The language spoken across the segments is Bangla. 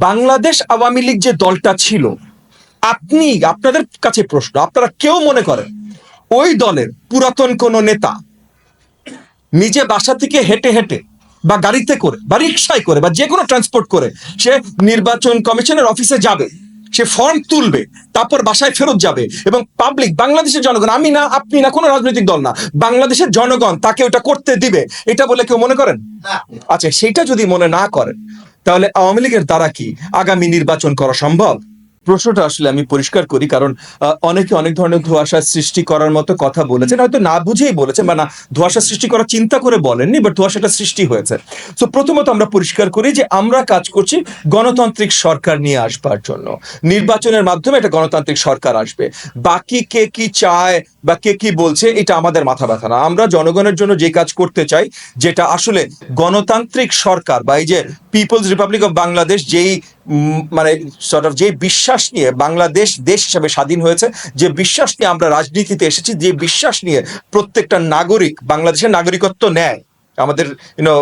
বাংলাদেশ আওয়ামী লীগ যে দলটা ছিল আপনি আপনাদের কাছে প্রশ্ন আপনারা কেউ মনে করেন ওই দলের পুরাতন কোন নেতা নিজে বাসা থেকে হেঁটে হেঁটে বা গাড়িতে করে বা রিক্সায় করে বা যে কোনো ট্রান্সপোর্ট করে সে নির্বাচন কমিশনের অফিসে যাবে সে ফর্ম তুলবে তারপর বাসায় ফেরত যাবে এবং পাবলিক বাংলাদেশের জনগণ আমি না আপনি না কোনো রাজনৈতিক দল না বাংলাদেশের জনগণ তাকে ওটা করতে দিবে এটা বলে কেউ মনে করেন? আচ্ছা সেটা যদি মনে না করেন তাহলে আওয়ামী লীগের দ্বারা কি আগামী নির্বাচন করা সম্ভব? প্রশ্নটা আসলে আমি পরিষ্কার করি, কারণ অনেকে অনেক ধরনের ধোঁয়াশা সৃষ্টি করার মতো কথা বলেছেন। হয়তো না বুঝেই বলেছেন বা না ধোঁয়াশা সৃষ্টি করার চিন্তা করে বলেননি, বাট ধোঁয়াশাটা সৃষ্টি হয়েছে। তো প্রথমত আমরা পরিষ্কার করি যে আমরা কাজ করছি গণতান্ত্রিক সরকার নিয়ে আসবার জন্য। নির্বাচনের মাধ্যমে একটা গণতান্ত্রিক সরকার আসবে। বাকি কে কি চায় বা কে কি বলছে, এটা আমাদের মাথা ব্যথা না। আমরা জনগণের জন্য যে কাজ করতে চাই, যেটা আসলে গণতান্ত্রিক সরকার বা এই যে পিপলস রিপাবলিক অফ বাংলাদেশ যেই মানে যে বিশ্বাস নিয়ে বাংলাদেশ দেশ হিসেবে স্বাধীন হয়েছে, যে বিশ্বাস নিয়ে আমরা রাজনীতিতে এসেছি, যে বিশ্বাস নিয়ে প্রত্যেকটা নাগরিক বাংলাদেশের নাগরিকত্ব নেয় আমাদের ইউনো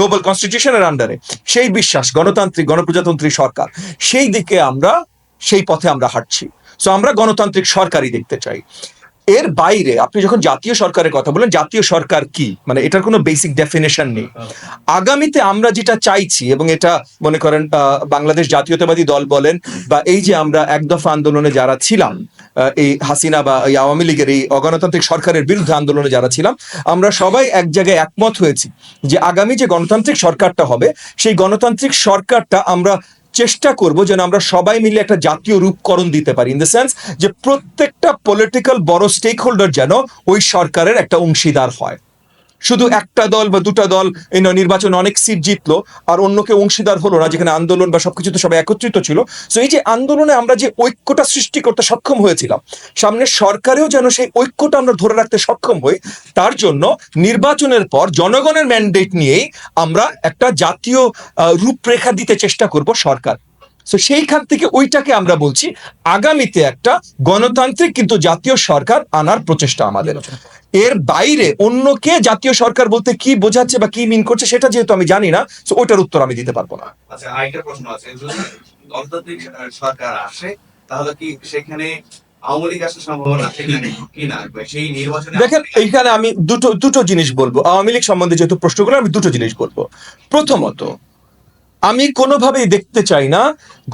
নোবেল কনস্টিটিউশনের আন্ডারে সেই বিশ্বাস, গণতান্ত্রিক, গণপ্রজাতন্ত্রী সরকার, সেই দিকে আমরা, সেই পথে আমরা হাঁটছি। সো আমরা গণতান্ত্রিক সরকারই দেখতে চাই। এর বাইরে আপনি যখন জাতীয় সরকারের কথা বলেন জাতীয় সরকার কি? মানে এটার কোনো বেসিক ডেফিনেশন নেই। আগামীতে আমরা যেটা চাইছি এবং এটা মনে করেন বাংলাদেশ জাতীয়তাবাদী দল বলেন বা এই যে আমরা এক দফা আন্দোলনে যারা ছিলাম এই হাসিনা বা এই আওয়ামী লীগের এই অগণতান্ত্রিক সরকারের বিরুদ্ধে আন্দোলনে যারা ছিলাম, আমরা সবাই এক জায়গায় একমত হয়েছি যে আগামী যে গণতান্ত্রিক সরকারটা হবে, সেই গণতান্ত্রিক সরকারটা আমরা চেষ্টা করব যেন আমরা সবাই মিলে একটা জাতীয় রূপকরণ দিতে পারি ইন দ্য সেন্স যে প্রত্যেকটা পলিটিক্যাল বড় স্টেক হোল্ডার যেন ওই সরকারের একটা অংশীদার হয়। শুধু একটা দল বা দুটা দল নির্বাচন অনেক সিট জিতলো, আর অন্য কেউ অংশীদার হলো না, যেখানে আন্দোলন বা সবকিছুতে সবাই একত্রিত ছিল। সো এই যে আন্দোলনে আমরা যে ঐক্যটা সৃষ্টি করতে সক্ষম হয়েছিলাম, সামনে সরকারেও যেন সেই ঐক্যটা আমরা ধরে রাখতে সক্ষম হই, তার জন্য নির্বাচনের পর জনগণের ম্যান্ডেট নিয়েই আমরা একটা জাতীয় রূপরেখা দিতে চেষ্টা করব সরকার। সো সেইখান থেকে ওইটাকে আমরা বলছি আগামীতে একটা গণতান্ত্রিক কিন্তু জাতীয় সরকার আনার প্রচেষ্টা আমাদের। এর বাইরে অন্য কে জাতীয় সরকার বলতে কি বোঝাচ্ছে বা কি মিন করছে সেটা যেহেতু আমি জানি না তো ওইটার উত্তর আমি দিতে পারব না। আচ্ছা আরেকটা প্রশ্ন আছে যদি গণতান্ত্রিক সরকার আসে তাহলে কি সেখানে দেখেন এইখানে আমি দুটো দুটো জিনিস বলব। আওয়ামী লীগ সম্বন্ধে যেহেতু প্রশ্ন প্রশ্নগুলো আমি দুটো জিনিস বলব। প্রথমত আমি কোনোভাবেই দেখতে চাই না।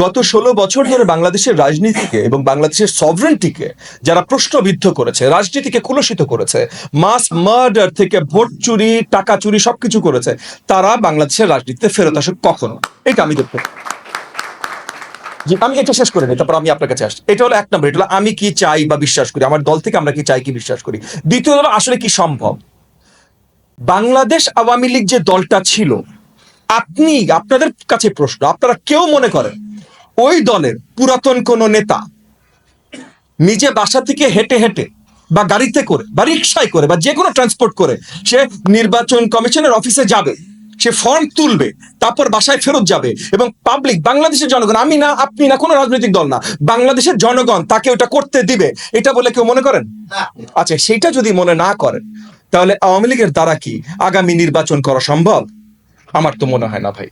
গত ষোলো বছর ধরে বাংলাদেশের রাজনীতিকে এবং বাংলাদেশের সভরেন্টিকে যারা প্রশ্নবিদ্ধ করেছে, রাজনীতিকে কুলসিত করেছে মাস মার্ডার থেকে ভোট চুরি, টাকা চুরি সবকিছু করেছে, তারা বাংলাদেশের রাজনীতিতে ফেরত আসুক কখনো। এটা আমি দেখতে। জি, আমি এটা শেষ করে নিই, তারপর আমি আপনার কাছে আসছি। এটা হলো এক নম্বর, এটা হলো আমি কি চাই বা বিশ্বাস করি, আমার দল থেকে আমরা কি চাই কি বিশ্বাস করি। দ্বিতীয় হলো আসলে কি সম্ভব? বাংলাদেশ আওয়ামী লীগ যে দলটা ছিল আপনি আপনাদের কাছে প্রশ্ন আপনারা কেউ মনে করেন ওই দলের পুরাতন কোন নেতা নিজে বাসা থেকে হেঁটে হেঁটে বা গাড়িতে করে বা রিক্সায় করে বা যে কোনো ট্রান্সপোর্ট করে সে নির্বাচন কমিশনের অফিসে যাবে সে ফর্ম তুলবে তারপর বাসায় ফেরত যাবে এবং পাবলিক বাংলাদেশের জনগণ আমি না আপনি না কোনো রাজনৈতিক দল না বাংলাদেশের জনগণ তাকে ওটা করতে দিবে এটা বলে কেউ মনে করেন? আচ্ছা সেটা যদি মনে না করেন তাহলে আওয়ামী লীগের দ্বারা কি আগামী নির্বাচন করা সম্ভব? আমার তো মনে হয় না ভাই।